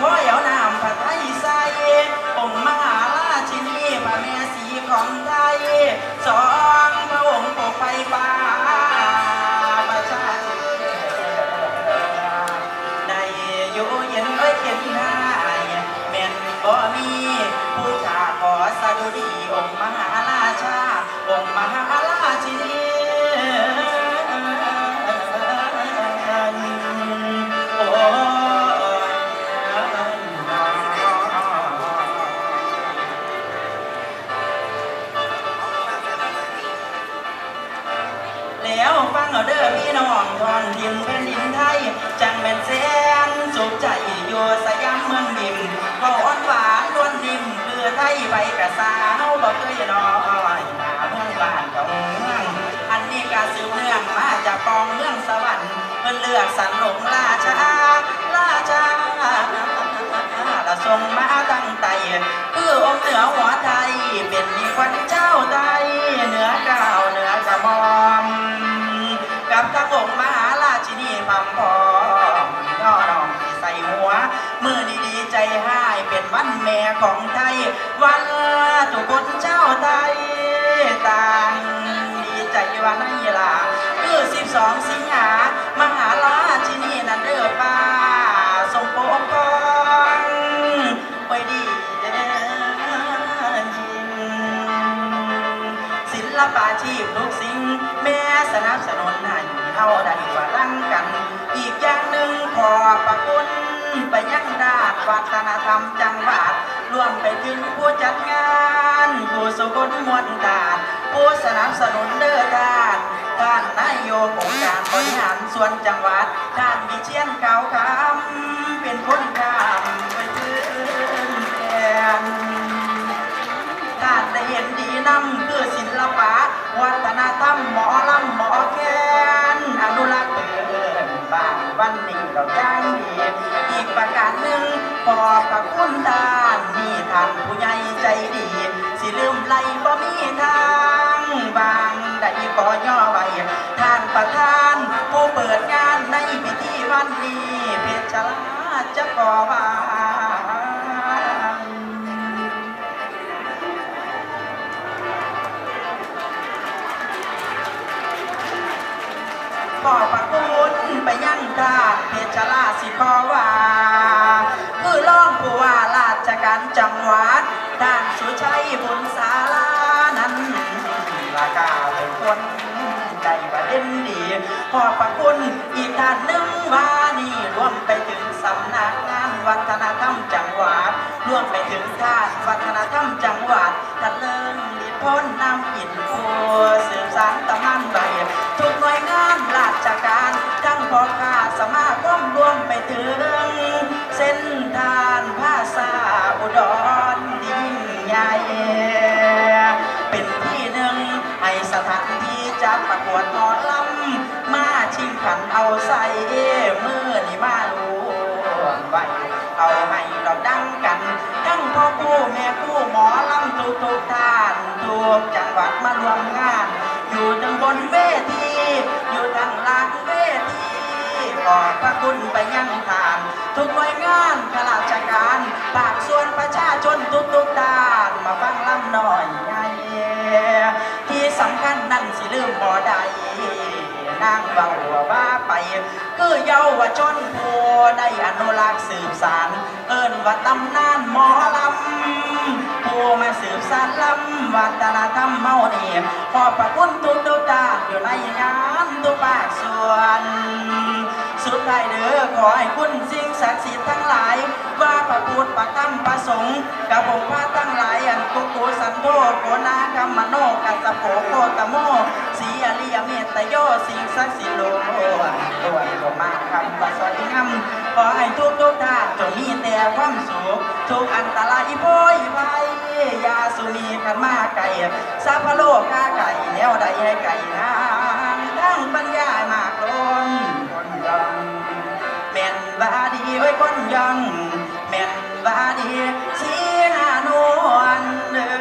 ขอเอาน้ำพระไทยใส่องค์มหาราชินีพระแม่สีของไทยสองพระองค์ปกไฟฟ้าประชาชนได้อยู่เย็นไว้เข็นหน้ายแม่นบ่มีผู้ขาขอสะดุดีองค์มหาราชาองค์มหา ไปกระสาเฮาบ่เคยรออยหน้าเมืองบ้านกองเมืองอันนี้กาสืบเนื่องมาจากปองเมืองสวรรค์เพิ่นเลือกสรรหลงราชาราชาละทรงมาตั้งไต แม่ของไทยวันทุกคนเจ้าไทยต่างดีใจวันนี้ล่ะคือ12สิงหามหาราชินีนันเด้อป้าทรงปกครองไว้ดีเด้ยิงศิลปาชีพทุกสิ่งแม่สนับสนุนให้เฮาได้ว่ารังกัน อีกอย่างหนึ่งขอประคุณไปยังด้าน วัฒนธรรมจังหวัดรวมไปถึงผู้จัดงานผู้สกุลมวลตาดผู้สนับสนุนเด้อท่านท่านนายกองค์การบริหารส่วนจังหวัดท่านมีเชียนเก่าคำเป็นคนทำไปถึงแทนการได้เห็นดีนำคือศิลปะ วัฒนธรรมหมอลำหมอแคนอนุรักษ์เปินบ้านวันนี้เราย่างดีอีกประการหนึ่ง ขอบพระคุณทานมีท่านผู้ใหญ่ใจดี สิลืมไหลบ่มีทางบางได้ขอย่อไว้ท่านประธาน ผู้เปิดงานในพิธีวันนี้ เพชรลาจะก่อวางขอประคุณ ไปยังทานเพชรลาสิพอว่าคือร้องผู้ว่าราชการจังหวัดท่านสุชัยบุญศาลานั้นลากาเป็นคนใจประเด็นดีขอประคุณอีกท่านหนึ่งว่านี่รวมไปถึงสำนักงานวัฒนธรรมจังหวัดรวมไปถึงท่านวัฒนธรรมจังหวัดท่านเลิงนิพนธ์นำอินโฟสืบ มาคมรวมไปถึงเส้นทางภาษาอุดรยิ่งใหญ่เป็นที่หนึ่งให้สถานที่จัดประกวดหอลำมาชิงขันเอาใส่เมือนี่มาลูไว้เอาให้เราดังกันทั้งพ่อคู่แม่คู่หมอลำทุกทุกท่านทุกจังหวัดมารวมงาน อยู่ทั้งบนเวที ขอบพระคุณไปยังทานทุกหน่วยงานข้าราชการภาคส่วนประชาชนทุกทุกด้านมาฟังลำหน่อยไงที่สำคัญนั่นสิลืมบ่ได้นางเบาว่าไปคือเยาวชนผู้ได้อนุรักษ์สืบสานเอิ้นว่าตำนานหมอลำผู้มาสืบสานลำวัฒนธรรมเมานี่ขอบพระคุณทุกทุกด้านอยู่ในงานทุกภาคส่วน สุดท้ายเด้อขอให้คุณสิ่งศักดิ์สิทธิ์ทั้งหลาย ว่าพระพุทธพระธรรมพระสงฆ์กับองค์พระทั้งหลายอันกุกุสันโธโกนาคัมมโนกัสโภโคตโมสีอริยเมตตโยสิ่งศักดิ์สิทธิ์โลตัวโลมาคำว่าสวัสดีงามขอให้ทุกทุกท่านจงมีแต่ความสุขทุกอันตรายโพยภัยอยาสุนีกันมาไก่สัพพะโลกาไก่แนวใดให้ไก่หา บาดีไว้คนยังแม่นบาดีชี้หน้านวลเด้อ